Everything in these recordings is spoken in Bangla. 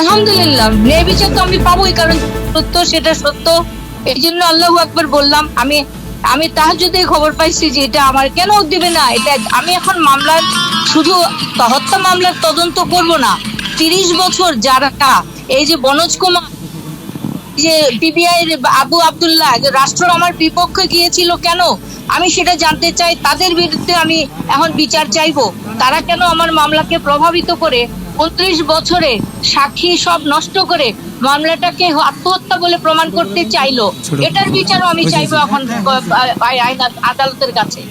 আলহামদুলিল্লাহ ন্যায় বিচার তো আমি পাবোই, কারণ সত্য সেটা সত্য। এই জন্য আল্লাহ একবার বললাম, আমি আমি তার যদি খবর পাইছি যে এটা আমার কেন দিবে না? এটা আমি এখন মামলার, শুধু হত্যা মামলার তদন্ত করব না। তিরিশ বছর যারা, এই যে বনোজ কুমার যে পিবিআই আবু আব্দুল্লাহ রাষ্ট্র আমার বিপক্ষে গিয়েছিল কেন? আমি সেটা জানতে চাই, তাদের বিরুদ্ধে আমি এখন বিচার চাইব। তারা কেন আমার মামলাকে প্রভাবিত করে? উনত্রিশ বছরে সাক্ষী সব নষ্ট করে মামলাটাকে আত্মহত্যা বলে প্রমাণ করতে চাইলো। এটার বিচারও আমি চাইব এখন আই- আইন আদালতের কাছে।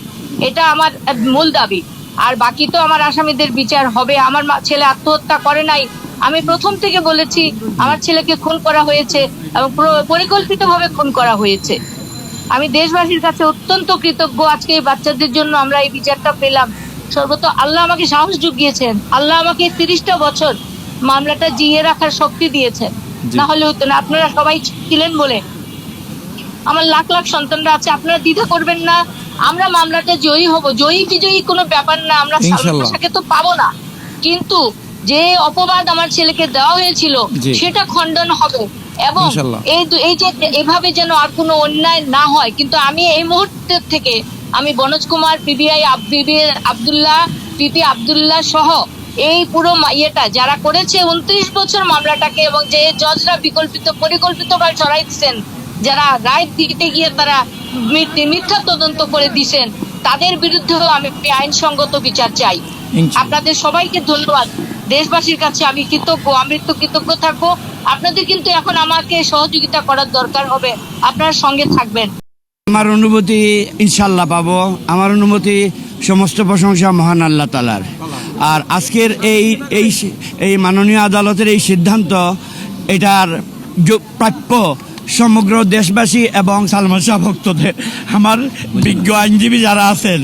এটা আমার মূল দাবি। আর বাকি তো আমার আসামিদের বিচার হবে। আমার মা- ছেলে আত্মহত্যা করে নাই। আমি প্রথম থেকে বলেছি আমার ছেলেকে খুন করা হয়েছে এবং পরিকল্পিত ভাবে খুন করা হয়েছে। আমি দেশবাসীর কাছে অত্যন্ত কৃতজ্ঞ। আজকে এই বাচ্চাদের জন্য আমরা এই বিচারটা পেলাম। সর্বত আল্লাহ আমাকে সাহস জুগিয়েছেন। আল্লাহ আমাকে তিরিশটা বছর মামলাটা জিয়ে রাখার শক্তি দিয়েছেন। না হলে হতো না। আপনারা সবাই ছিলেন বলে। আমার লাখ লাখ সন্তানরা আছে। আপনারা দ্বিধা করবেন না। আমরা মামলাটা জয়ী হব। জয়ী বিজয়ী কোনো ব্যাপার না। আমরা। সালমাকে তো পাবো না। কিন্তু যে অপবাদ আমার ছেলেকে দেওয়া হয়েছিল সেটা খণ্ডন হবে। এবং এই এই যে এভাবে যেন আর কোনো অন্যায় না হয় কিন্তু আমি এই মুহূর্তের থেকে আমি বনোজ কুমার পিবিআই আবদুল্লাহ পিপি আব্দুল্লাহ সহ এই পুরো ইয়েটা যারা করেছে উনত্রিশ বছর মামলাটাকে এবং যে জজরা বিকল্পিত পরিকল্পিতভাবে ছড়াই দিচ্ছেন যারা রায় দিতে গিয়ে তারা মিথ্যা তদন্ত করে দিছেন তাদের বিরুদ্ধেও আমি আইনসঙ্গত বিচার চাই। আপনাদের সবাইকে ধন্যবাদ। দেশবাসীর কাছে আমি কৃতজ্ঞ আমি তো কৃতজ্ঞ থাকব। আপনাদের কিন্তু এখন আমাকে সহযোগিতা করার দরকার হবে। আপনার সঙ্গে থাকবেন। আমার অনুভূতি ইনশাল্লাহ পাবো। আমার অনুভূতি সমস্ত প্রশংসা মহান আল্লাহ তালার আর আজকের এই এই এই মাননীয় আদালতের এই সিদ্ধান্ত, এটার প্রাপ্য সমগ্র দেশবাসী এবং সালমান শাহ ভক্তদের, আমার বিজ্ঞ আইনজীবী যারা আছেন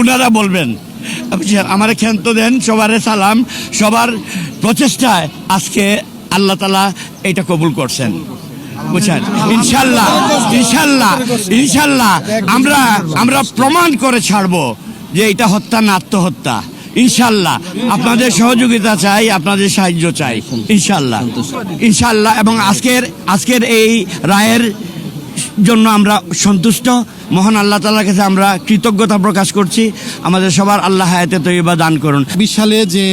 ওনারা বলবেন আমার ক্ষান্ত দেন, সবারে সালাম, সবার প্রচেষ্টায় আজকে আল্লাহ তালা এটা কবুল করছেন। বুঝছেন ইনশাল্লাহ ইনশাল্লাহ ইনশাল্লাহ আমরা আমরা প্রমাণ করে ছাড়বো যে এটা হত্যা না আত্মহত্যা। ইনশাল্লাহ, আপনাদের সহযোগিতা চাই, আপনাদের সাহায্য চাই। ইনশাল্লাহ ইনশাল্লাহ, এবং আজকের আজকের এই রায়ের জন্য আমরা সন্তুষ্ট। মহান আল্লাহ তালার কাছে আমরা কৃতজ্ঞতা প্রকাশ করছি। আমাদের সবার আল্লাহ হায়াতে তৈবা দান করুন। বিশ যে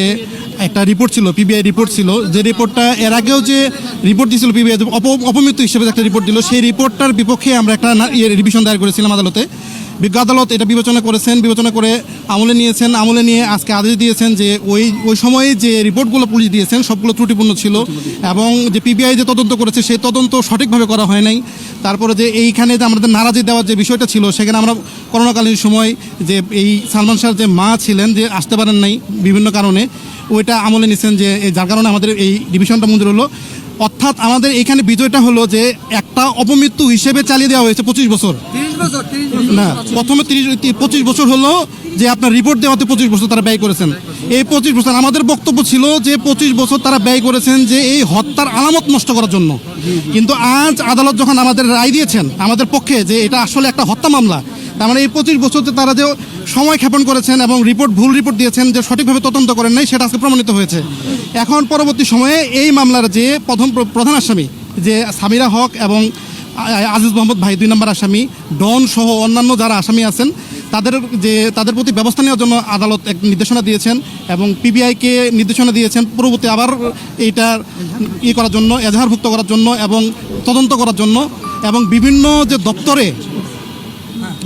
একটা রিপোর্ট ছিল পিবিআই রিপোর্ট ছিল। যে রিপোর্টটা এর আগেও যে রিপোর্ট দিয়েছিল পিবিআই অপমৃত্যু হিসেবে একটা রিপোর্ট দিল, সেই রিপোর্টটার বিপক্ষে আমরা একটা রিভিশন দায়ের করেছিলাম আদালতে। বিজ্ঞ আদালত এটা বিবেচনা করেছেন, বিবেচনা করে আমলে নিয়েছেন। আমলে নিয়ে আজকে আদেশ দিয়েছেন যে ওই ওই সময়ে যে রিপোর্টগুলো পুলিশ দিয়েছেন, সবগুলো ত্রুটিপূর্ণ ছিল এবং যে পিবিআই যে তদন্ত করেছে, সেই তদন্ত সঠিকভাবে করা হয় নাই। তারপরে যে এইখানে যে আমাদের নারাজি দেওয়ার যে বিষয়টা ছিল, সেখানে আমরা করোনাকালীন সময় যে এই সালমান শাহর যে মা ছিলেন, যে আসতে পারেন নাই বিভিন্ন কারণে ওইটা আমলে নিছেন যে এই যার কারণে আমাদের এই ডিভিশনটা মঞ্জুর হলো। অর্থাৎ আমাদের এখানে বিজয়টা হলো যে একটা অপমৃত্যু হিসেবে চালিয়ে দেওয়া হয়েছে পঁচিশ বছর। না প্রথমে তিরিশ পঁচিশ বছর হলো যে আপনার রিপোর্ট দেওয়াতে পঁচিশ বছর তারা ব্যয় করেছেন। এই পঁচিশ বছর আমাদের বক্তব্য ছিল যে পঁচিশ বছর তারা ব্যয় করেছেন যে এই হত্যার আলামত নষ্ট করার জন্য। কিন্তু আজ আদালত যখন আমাদের রায় দিয়েছেন আমাদের পক্ষে যে এটা আসলে একটা হত্যা মামলা তার মানে এই পঁচিশ বছরতে তারা যে সময় ক্ষেপণ করেছেন এবং রিপোর্ট, ভুল রিপোর্ট দিয়েছেন, যে সঠিকভাবে তদন্ত করেন নাই, সেটা আজকে প্রমাণিত হয়েছে। এখন পরবর্তী সময়ে এই মামলার যে প্রথম প্রধান আসামি, যে সামিরা হক এবং আজিজ মোহাম্মদ ভাই, দুই নম্বর আসামি, ডন সহ অন্যান্য যারা আসামি আছেন, তাদের যে, তাদের প্রতি ব্যবস্থা নেওয়ার জন্য আদালত এক নির্দেশনা দিয়েছেন এবং পিবিআইকে নির্দেশনা দিয়েছেন পরবর্তী আবার এইটা ই করার জন্য, এজাহারভুক্ত করার জন্য এবং তদন্ত করার জন্য এবং বিভিন্ন যে দপ্তরে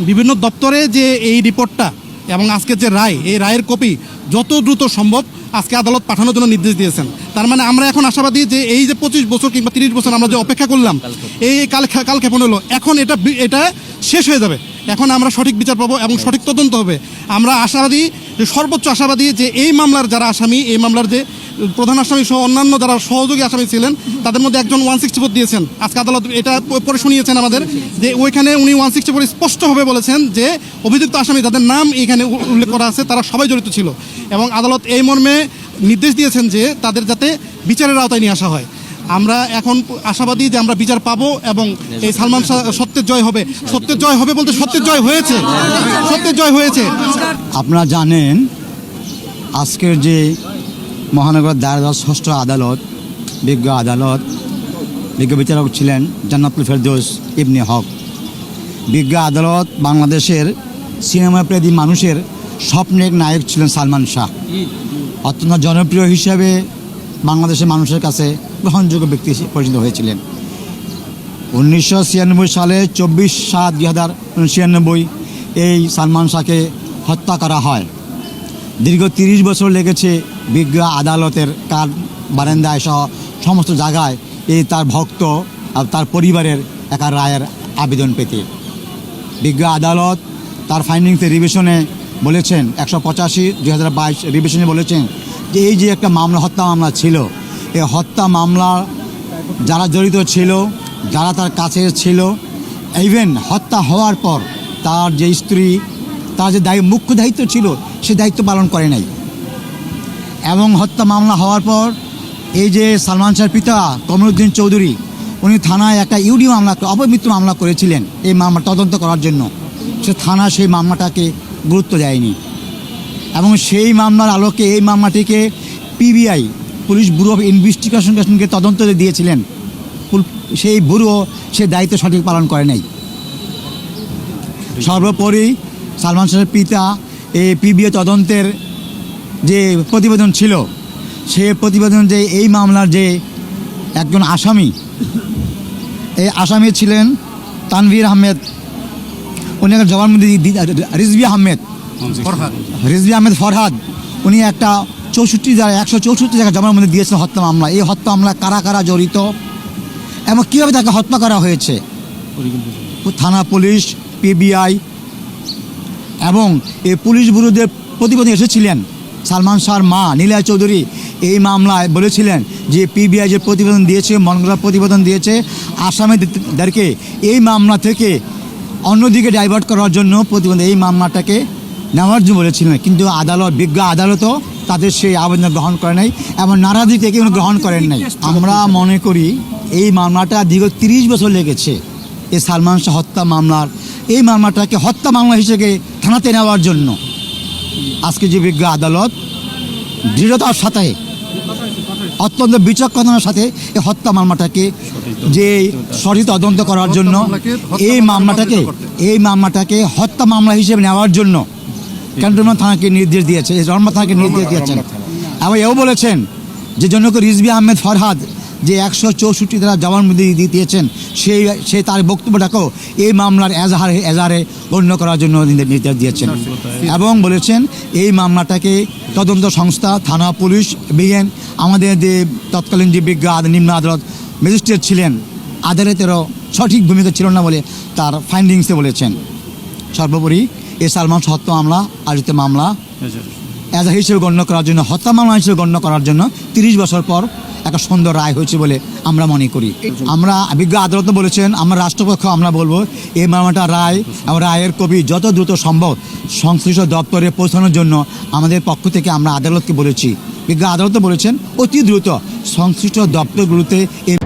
বিভিন্ন দপ্তরে যে এই রিপোর্টটা এবং আজকে যে রায়, এই রায়ের কপি যত দ্রুত সম্ভব আজকে আদালত পাঠানোর জন্য নির্দেশ দিয়েছেন। তার মানে আমরা এখন আশাবাদী যে এই যে পঁচিশ বছর কিংবা তিরিশ বছর আমরা যে অপেক্ষা করলাম, এই কাল কাল ক্ষেপণ হলো। এখন এটা এটা শেষ হয়ে যাবে। এখন আমরা সঠিক বিচার পাবো এবং সঠিক তদন্ত হবে। আমরা আশাবাদী যে সর্বোচ্চ আশাবাদী যে এই মামলার যারা আসামি, এই মামলার যে প্রধান আসামি সহ অন্যান্য যারা সহযোগী আসামি ছিলেন, তাদের মধ্যে একজন ওয়ান সিক্সটি ফোর দিয়েছেন। আজকে আদালত এটা পরে শুনিয়েছেন আমাদের, যে ওইখানে উনি ওয়ান সিক্সটি ফোর স্পষ্টভাবে বলেছেন যে অভিযুক্ত আসামি যাদের নাম এখানে উল্লেখ করা আছে, তারা সবাই জড়িত ছিল। এবং আদালত এই মর্মে নির্দেশ দিয়েছেন যে তাদের যাতে বিচারের আওতায় নিয়ে আসা হয়। আমরা এখন আশাবাদী যে আমরা বিচার পাবো এবং এই সালমান সত্যের জয় হবে। সত্যের জয় হবে বলতে সত্যের জয় হয়েছে। সত্যের জয় হয়েছে। আপনারা জানেন, আজকের যে মহানগর দায়রা ষষ্ঠ আদালত, বিজ্ঞ আদালত, বিজ্ঞ বিচারক ছিলেন জান্নাতুল ফেরদৌস ইবনে হক। বিজ্ঞ আদালত বাংলাদেশের সিনেমা প্রেমী মানুষের স্বপ্নের নায়ক ছিলেন সালমান শাহ। অত্যন্ত জনপ্রিয় হিসাবে বাংলাদেশের মানুষের কাছে গ্রহণযোগ্য ব্যক্তি পরিচিত হয়েছিলেন। উনিশশো ছিয়ানব্বই সালে চব্বিশ সাত দুই হাজার ছিয়ানব্বই এই সালমান শাহকে হত্যা করা হয়। দীর্ঘ তিরিশ বছর লেগেছে বিজ্ঞ আদালতের কার বারান্দায় সহ সমস্ত জায়গায় এই তার ভক্ত আর তার পরিবারের একা রায়ের আবেদন পেতে। বিজ্ঞ আদালত তার ফাইন্ডিংসে রিভিশনে বলেছেন, একশো পঁচাশি, দুই হাজার বাইশ রিভিশনে বলেছেন যে এই যে একটা মামলা, হত্যা মামলা ছিল এই হত্যা মামলা যারা জড়িত ছিল, যারা তার কাছে ছিল ইভেন হত্যা হওয়ার পর তার যে স্ত্রী, তার যে দায়ী, মুখ্য দায়িত্ব ছিল, সে দায়িত্ব পালন করে নাই। এবং হত্যা মামলা হওয়ার পর এই যে সালমান শাহের পিতা কমরুদ্দিন চৌধুরী, উনি থানায় একটা ইউডি মামলা অপমৃত্যু মামলা করেছিলেন এই মামলা তদন্ত করার জন্য। সে থানা সেই মামলাটাকে গুরুত্ব দেয়নি। এবং সেই মামলার আলোকে এই মামলাটিকে পিবিআই, পুলিশ ব্যুরো অফ ইনভেস্টিগেশনকে তদন্ত দিয়েছিলেন। সেই ব্যুরো সে দায়িত্ব সঠিক পালন করে নাই। সর্বোপরি সালমান শাহের পিতা এই পিবিআই তদন্তের যে প্রতিবেদন ছিল, সে প্রতিবেদন যে এই মামলার যে একজন আসামি, এই আসামি ছিলেন তানভীর আহমেদ, উনি একটা জবানবন্দি রিজভি আহমেদ রিজবি আহমেদ ফরহাদ, উনি একটা চৌষট্টি জায়গায়, একশো চৌষট্টি জায়গায় জবানবন্দি দিয়েছেন হত্যা মামলা এই হত্যা মামলা কারা কারা জড়িত? এবং কীভাবে তাকে হত্যা করা হয়েছে? থানা পুলিশ পিবিআই এবং এই পুলিশ বিরুদ্ধে প্রতিবেদন এসেছিলেন। সালমান শাহর মা নীলা চৌধুরী এই মামলায় বলেছিলেন যে পিবিআই যে প্রতিবেদন দিয়েছে মনগড়া প্রতিবেদন দিয়েছে আসামিদেরকে এই মামলা থেকে অন্যদিকে ডাইভার্ট করার জন্য প্রতিবেদন এই মামলাটাকে নেওয়ার জন্য বলেছিলেন। কিন্তু আদালত, বিজ্ঞ আদালতও তাদের সেই আবেদন গ্রহণ করে নাই, এবং নারাজি থেকে গ্রহণ করেন নাই। আমরা মনে করি এই মামলাটা দীর্ঘ তিরিশ বছর লেগেছে এই সালমান শাহ হত্যা মামলার। এই মামলাটাকে হত্যা মামলা হিসেবে থানাতে নেওয়ার জন্য আজকে যে বিজ্ঞ আদালত দৃঢ়তার সাথে অত্যন্ত বিচক্ষণতার সাথে এই হত্যা মামলাটাকে যে সঠিক তদন্ত করার জন্য এই মামলাটাকে এই মামলাটাকে হত্যা মামলা হিসেবে নেওয়ার জন্য ক্যান্টনমেন্ট থানাকে নির্দেশ দিয়েছে রহমান থানাকে নির্দেশ দিয়েছেন। এবং এও বলেছেন যে জন্য রিজবি আহমেদ ফরহাদ যে একশো চৌষট্টি তারা জবানবন্দি দিয়ে দিয়েছেন সেই সেই তার বক্তব্যটাকেও এই মামলার এজাহার এজাহারে গণ্য করার জন্য নির্দেশ দিয়েছেন। এবং বলেছেন এই মামলাটাকে তদন্ত সংস্থা থানা পুলিশ বিএন আমাদের যে তৎকালীন যে বিজ্ঞ নিম্ন আদালত ম্যাজিস্ট্রেট ছিলেন আদালতেরও সঠিক ভূমিকা ছিল না বলে তার ফাইন্ডিংসে বলেছেন। সর্বোপরি এ সালমান হত্যা মামলা আয়োজিত মামলা এজ হিসেবে গণ্য করার জন্য হত্যা মামলা হিসেবে গণ্য করার জন্য তিরিশ বছর পর একটা সুন্দর রায় হয়েছে বলে আমরা মনে করি। আমরা বিজ্ঞ আদালত বলেছেন, আমরা রাষ্ট্রপক্ষ, আমরা বলব, এই মামলাটা রায় এবং রায়ের কবি যত দ্রুত সম্ভব সংশ্লিষ্ট দপ্তরে পৌঁছানোর জন্য আমাদের পক্ষ থেকে আমরা আদালতকে বলেছি। বিজ্ঞ আদালত বলেছেন, অতি দ্রুত সংশ্লিষ্ট দপ্তরগুলোতে এই